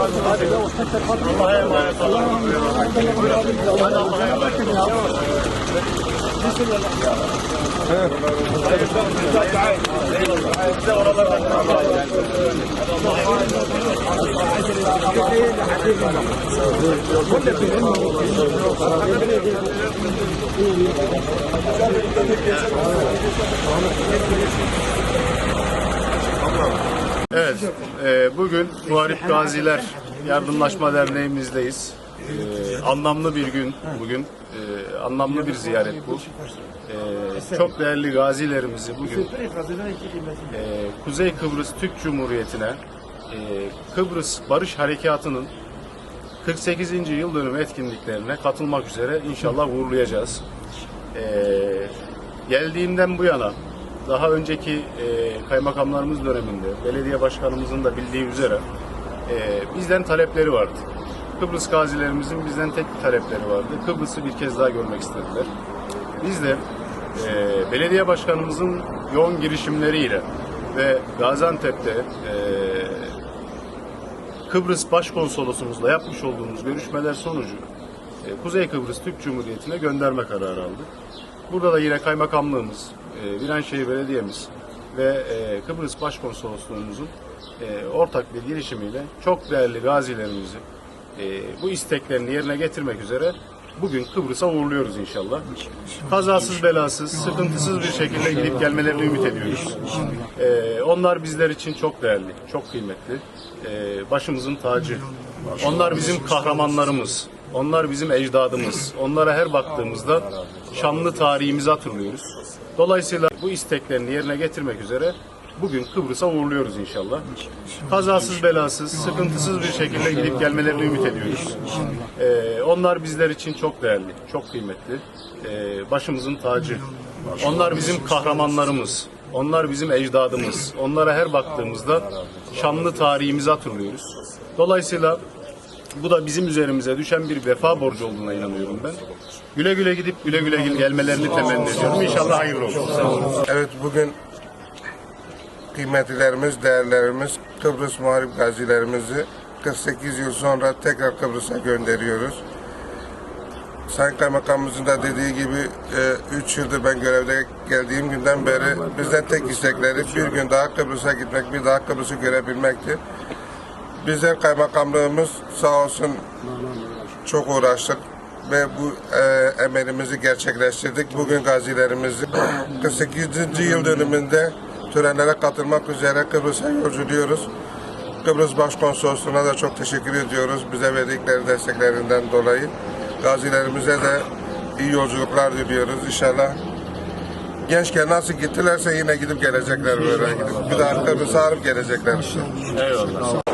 Allah'a emanet olun. Hadi Allah'a emanet olun. Biz de oralardan Evet, e, bugün Muharip Gaziler Yardımlaşma Derneğimizdeyiz. E, anlamlı bir gün bugün, e, anlamlı bir ziyaret bu. E, çok değerli gazilerimizi bugün e, Kuzey Kıbrıs Türk Cumhuriyeti'ne e, Kıbrıs Barış Harekatı'nın 48. yıl dönümü etkinliklerine katılmak üzere inşallah uğurlayacağız. E, geldiğimden bu yana daha önceki e, kaymakamlarımız döneminde belediye başkanımızın da bildiği üzere e, bizden talepleri vardı. Kıbrıs gazilerimizin bizden tek bir talepleri vardı. Kıbrıs'ı bir kez daha görmek istediler. Biz de e, belediye başkanımızın yoğun girişimleriyle ve Gaziantep'te e, Kıbrıs Başkonsolosumuzla yapmış olduğumuz görüşmeler sonucu e, Kuzey Kıbrıs Türk Cumhuriyeti'ne gönderme kararı aldık. Burada da yine kaymakamlığımız, e, Viranşehir Belediye'miz ve e, Kıbrıs Başkonsolosluğumuzun e, ortak bir girişimiyle çok değerli gazilerimizi e, bu isteklerini yerine getirmek üzere bugün Kıbrıs'a uğurluyoruz inşallah. Kazasız belasız, sıkıntısız bir şekilde gidip gelmelerini ümit ediyoruz. E, onlar bizler için çok değerli, çok kıymetli. E, başımızın tacı. Onlar bizim kahramanlarımız. Onlar bizim ecdadımız. Onlara her baktığımızda şanlı tarihimizi hatırlıyoruz. Dolayısıyla bu isteklerini yerine getirmek üzere bugün Kıbrıs'a uğurluyoruz inşallah. Kazasız belasız, sıkıntısız bir şekilde gidip gelmelerini ümit ediyoruz. Ee, onlar bizler için çok değerli, çok kıymetli. Ee, başımızın tacı. Onlar bizim kahramanlarımız. Onlar bizim ecdadımız. Onlara her baktığımızda şanlı tarihimizi hatırlıyoruz. Dolayısıyla bu da bizim üzerimize düşen bir vefa borcu olduğuna inanıyorum ben. Güle güle gidip güle güle gelmelerini temenni ediyorum. İnşallah hayırlı olur. Evet bugün kıymetlilerimiz, değerlerimiz, Kıbrıs Muharip gazilerimizi 48 yıl sonra tekrar Kıbrıs'a gönderiyoruz. Sayın Kaymakamımızın da dediği gibi 3 yıldır ben görevde geldiğim günden beri bizden tek istekleri bir gün daha Kıbrıs'a gitmek, bir daha Kıbrıs'ı görebilmekti. Bizler kaymakamlığımız sağ olsun çok uğraştık ve bu e, emelimizi gerçekleştirdik. Bugün gazilerimizi 48. yıl dönümünde törenlere katılmak üzere Kıbrıs'a yolculuyoruz. Kıbrıs Başkonsolosluğu'na da çok teşekkür ediyoruz bize verdikleri desteklerinden dolayı. Gazilerimize de iyi yolculuklar diliyoruz inşallah. Gençken nasıl gittilerse yine gidip gelecekler böyle. Gidip bir daha Kıbrıs'a arıp gelecekler. Eyvallah.